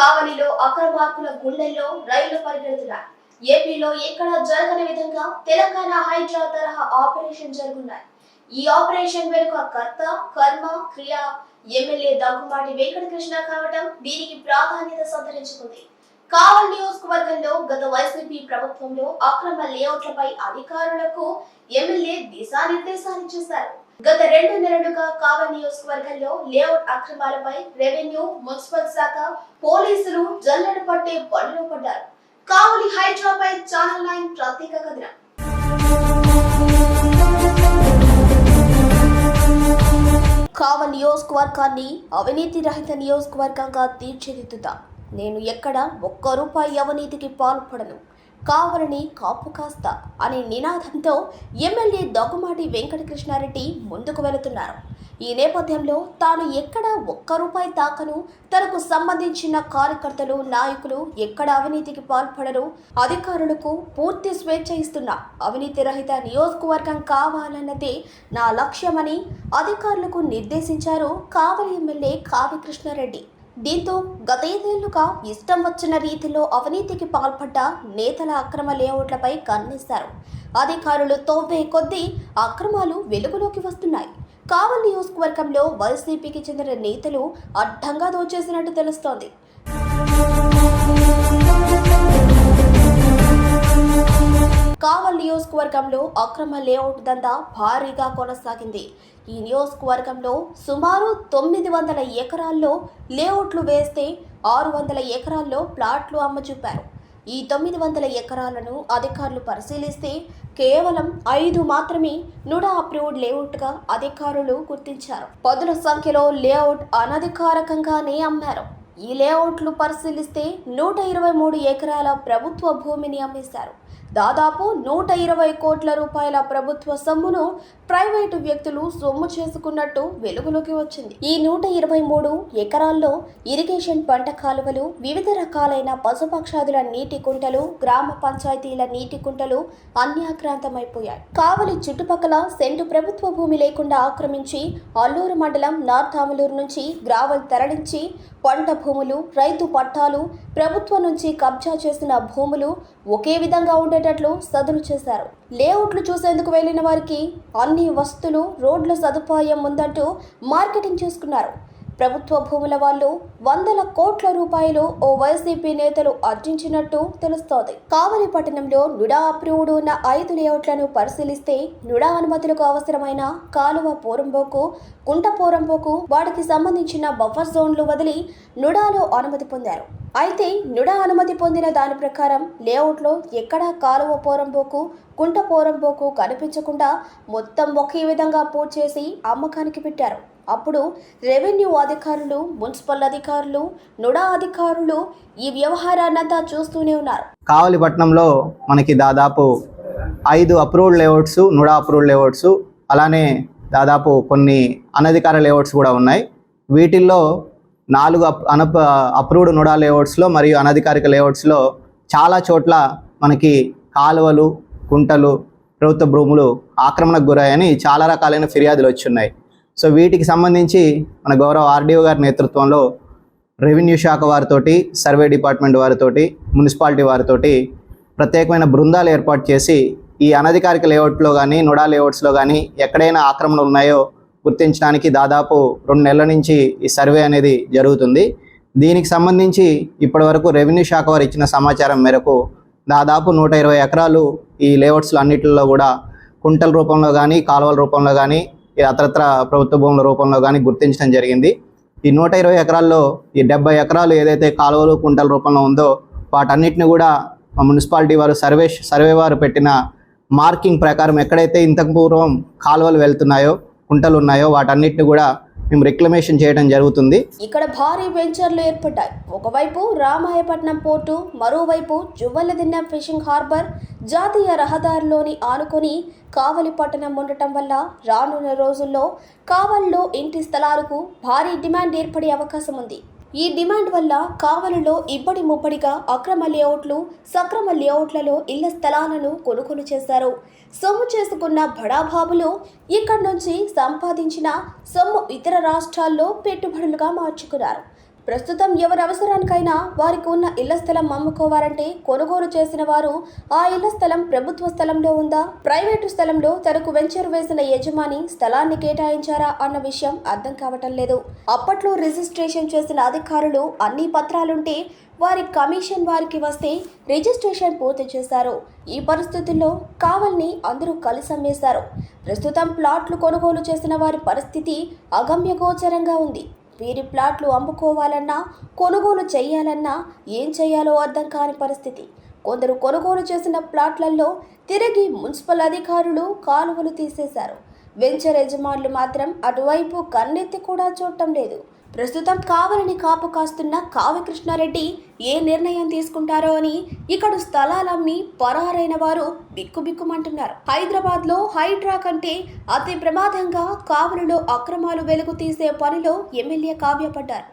కావలిలో అక్రమార్కుల గుండెల్లో రైళ్ళు పరిగెడుతున్నాయి. ఏపీలో ఎక్కడ జరగని విధంగా తెలంగాణ హైడ్రా తరహా ఆపరేషన్ జరుగున్నాయి. ఈ ఆపరేషన్ వెనుక కర్త కర్మ క్రియ ఎమ్మెల్యే దగ్గుమాటి వెంకటకృష్ణ కావటం దీనికి ప్రాధాన్యత సంతరించుకుంది. కావల్ నియోజకవర్గంలో గత వైసీపీ ప్రభుత్వంలో అక్రమ లేఅవుట్లపై అధికారులకు ఎమ్మెల్యే దిశానిర్దేశాలు చేశారు. గత రెండు నెలలుగా కావల్ నియోజకవర్గంలో లేఅవుట్ అక్రమాలపై రెవెన్యూ మున్సిపల్ శాఖ పోలీసులు జల్లెడ పట్టే పనిలో పడ్డారు కావలి హైడ్రాపై ఛానల్ నైన్ ప్రత్యేక కథనం. కావల్ నియోజకవర్గాన్ని అవినీతి రహిత నియోజకవర్గంగా తీర్చిదిద్దుతా. నేను ఎక్కడ ఒక్క రూపాయి అవినీతికి పాల్పడను. కావాలని కాపు కాస్తా అనే నినాదంతో ఎమ్మెల్యే దగ్గుమాటి వెంకటకృష్ణారెడ్డి ముందుకు వెళుతున్నారు. ఈ నేపథ్యంలో తాను ఎక్కడ ఒక్క రూపాయి తాకను తనకు సంబంధించిన కార్యకర్తలు నాయకులు ఎక్కడ అవినీతికి పాల్పడరు అధికారులకు పూర్తి స్వేచ్ఛ ఇస్తున్నా అవినీతి రహిత నియోజకవర్గం కావాలన్నదే నా లక్ష్యమని అధికారులకు నిర్దేశించారు కావలి ఎమ్మెల్యే కావ్యకృష్ణారెడ్డి. దీంతో దీంతో గతేదేళ్ళుగా ఇష్టం వచ్చిన రీతిలో అవినీతికి పాల్పడ్డ నేతల అక్రమ లేఅవుట్లపై కన్నేశారు. అధికారులు తోపే కొద్దీ అక్రమాలు వెలుగులోకి వస్తున్నాయి. కావల్ నియోజకవర్గంలో వైసీపీకి చెందిన నేతలు అడ్డంగా దోచేసినట్టు తెలుస్తోంది. కావల్ నియోజకవర్గంలో అక్రమ లేఅవుట్ దందా భారీగా కొనసాగింది. ఈ నియోజకవర్గంలో సుమారు తొమ్మిది వందల ఎకరాల్లో లేఅవుట్లు వేస్తే ఆరు వందల ఎకరాల్లో ప్లాట్లు అమ్మచూపారు ఈ తొమ్మిది వందల ఎకరాలను అధికారులు పరిశీలిస్తే కేవలం ఐదు మాత్రమే నుడా అప్రూవ్డ్ లేఅవుట్గా అధికారులు గుర్తించారు. పదుల సంఖ్యలో లేఅవుట్ అనధికారకంగానే అమ్మారు. ఈ లేఅవుట్లు పరిశీలిస్తే నూట ఇరవై మూడు ఎకరాల ప్రభుత్వ భూమిని అమ్మేశారు. దాదాపు నూట ఇరవై కోట్ల రూపాయల ప్రభుత్వ సొమ్మును ప్రైవేటు వ్యక్తులు సొమ్ము చేసుకున్నట్టు వెలుగులోకి వచ్చింది. ఈ నూట ఇరవై మూడు ఎకరాల్లో ఇరిగేషన్ పంట కాలువలు వివిధ రకాలైన పశుపక్షాదుల నీటి కుంటలు గ్రామ పంచాయతీల నీటి కుంటలు అన్యాక్రాంతమైపోయాయి. కావలి చుట్టుపక్కల సెంటు ప్రభుత్వ భూమి లేకుండా ఆక్రమించి అల్లూరు మండలం నార్థాములూరు నుంచి గ్రావల్ తరలించి పంట భూములు రైతు పట్టాలు ప్రభుత్వం నుంచి కబ్జా చేసిన భూములు ఒకే విధంగా ఉండేటట్లు సదును చేశారు. లేఅవుట్లు చూసేందుకు వెళ్ళిన వారికి అన్ని వస్తువులు రోడ్ల సదుపాయం ఉందంటూ మార్కెటింగ్ చేసుకున్నారు. ప్రభుత్వ భూముల వాళ్ళు వందల కోట్ల రూపాయలు ఓ వైసీపీ నేతలు అర్జించినట్టు తెలుస్తోంది. కావలి పట్టణంలో నుడా అప్రూవ్డ్ ఉన్న ఐదు లేఅవుట్లను పరిశీలిస్తే నుడా అనుమతులకు అవసరమైన కాలువ పోరంబోకు కుంట పోరంబోకు వాటికి సంబంధించిన బఫర్ జోన్లు వదిలి నుడాలో అనుమతి పొందారు. అయితే నుడా అనుమతి పొందిన దాని ప్రకారం లేఅవుట్లో ఎక్కడా కాలువ పోరంబోకు కుంట పోరంబోకు కనిపించకుండా మొత్తం ఒకే విధంగా పూర్తి చేసి అమ్మకానికి పెట్టారు. అప్పుడు రెవెన్యూ అధికారులు మున్సిపల్ అధికారులు నుడా అధికారులు ఈ వ్యవహారాన్నంతా చూస్తూనే ఉన్నారు. కావలిపట్నంలో మనకి దాదాపు ఐదు approved layouts NUDA approved layouts అలానే దాదాపు కొన్ని అనధికార లేఅవుట్స్ కూడా ఉన్నాయి. వీటిల్లో నాలుగు అప్ అనప అప్రూవ్డ్ నోడా లేఅవుట్స్లో మరియు అనధికారిక లేఅవుట్స్లో చాలా చోట్ల మనకి కాలువలు కుంటలు ప్రభుత్వ భూములు ఆక్రమణకు గురయ్యని చాలా రకాలైన ఫిర్యాదులు వచ్చున్నాయి. సో వీటికి సంబంధించి మన గౌరవ ఆర్డీఓ గారి నేతృత్వంలో రెవెన్యూ శాఖ వారితోటి సర్వే డిపార్ట్మెంట్ వారితోటి మున్సిపాలిటీ వారితోటి ప్రత్యేకమైన బృందాలు ఏర్పాటు చేసి ఈ అనధికారిక లేఅవుట్లో కానీ నుడా లేఅవుట్స్లో కానీ ఎక్కడైనా ఆక్రమణలు ఉన్నాయో గుర్తించడానికి దాదాపు రెండు నెలల నుంచి ఈ సర్వే అనేది జరుగుతుంది. దీనికి సంబంధించి ఇప్పటివరకు రెవెన్యూ శాఖ వారు ఇచ్చిన సమాచారం మేరకు దాదాపు నూట ఇరవై ఎకరాలు ఈ లేఅవుట్స్లో అన్నిటిలో కూడా కుంటల రూపంలో కానీ కాలువల రూపంలో కానీ అత్రత్ర అతరత్ర ప్రభుత్వ భూముల రూపంలో కానీ గుర్తించడం జరిగింది. ఈ నూట ఇరవై ఎకరాల్లో ఈ డెబ్బై ఎకరాలు ఏదైతే కాలువలు కుంటల రూపంలో ఉందో వాటన్నిటిని కూడా మున్సిపాలిటీ వారు సర్వే సర్వే వారు పెట్టిన మార్కింగ్ ప్రకారం ఎక్కడైతే ఇంతకు పూర్వం కాలువలు వెళ్తున్నాయో కుంటలు ఉన్నాయో వాటన్నిటిని కూడా మేము రిక్లమేషన్ చేయడం జరుగుతుంది. ఇక్కడ భారీ వెంచర్లు ఏర్పడ్డాయి. ఒకవైపు రామాయపట్నం పోర్టు మరోవైపు జువ్వలదిన్న ఫిషింగ్ హార్బర్ జాతీయ రహదారిలోని ఆనుకొని కావలి పట్టణం ఉండటం వల్ల రానున్న రోజుల్లో కావలిలో ఇంటి స్థలాలకు భారీ డిమాండ్ ఏర్పడే అవకాశం ఉంది. ఈ డిమాండ్ వల్ల కావలిలో ఇబ్బడి ముబ్బడిగా అక్రమ లేఅవుట్లు సక్రమ లేఅవుట్లలో ఇళ్ళ స్థలాలను కొనుగోలు చేశారు. సొమ్ము చేసుకున్న బడాబాబులు ఇక్కడి నుంచి సంపాదించిన సొమ్ము ఇతర రాష్ట్రాల్లో పెట్టుబడులుగా మార్చుకున్నారు. ప్రస్తుతం ఎవరి అవసరానికైనా వారికి ఉన్న ఇళ్ళ స్థలం అమ్ముకోవాలంటే కొనుగోలు చేసిన వారు ఆ ఇళ్ళ స్థలం ప్రభుత్వ స్థలంలో ఉందా? ప్రైవేటు స్థలంలో తనకు వెంచర్ వేసిన యజమాని స్థలాన్ని కేటాయించారా అన్న విషయం అర్థం కావటం లేదు. అప్పట్లో రిజిస్ట్రేషన్ చేసిన అధికారులు అన్ని పత్రాలుంటే వారి కమిషన్ వారికి వస్తే రిజిస్ట్రేషన్ పూర్తి చేశారు. ఈ పరిస్థితుల్లో కావల్ని అందరూ కలిసి అమ్మేశారు. ప్రస్తుతం ప్లాట్లు కొనుగోలు చేసిన వారి పరిస్థితి అగమ్యగోచరంగా ఉంది. వీరి ప్లాట్లు అమ్ముకోవాలన్నా కొనుగోలు చేయాలన్నా ఏం చేయాలో అర్థం కాని పరిస్థితి. కొందరు కొనుగోలు చేసిన ప్లాట్లలో తిరిగి మున్సిపల్ అధికారులు కాలువలు తీసేశారు. వెంచర్ యజమానులు మాత్రం అటువైపు కన్నెత్తి కూడా చూడటం లేదు. ప్రస్తుతం కావలిని కాపు కాస్తున్న కావ్య కృష్ణారెడ్డి ఏ నిర్ణయం తీసుకుంటారో అని ఇక్కడ స్థలాలమ్మి పరారైన వారు బిక్కుబిక్కుమంటున్నారు. హైదరాబాద్లో హైడ్రా కంటే అతి ప్రమాదంగా కావలిలో అక్రమాలు వెలుగు తీసే పనిలో ఎమ్మెల్యే కావ్యపడ్డారు.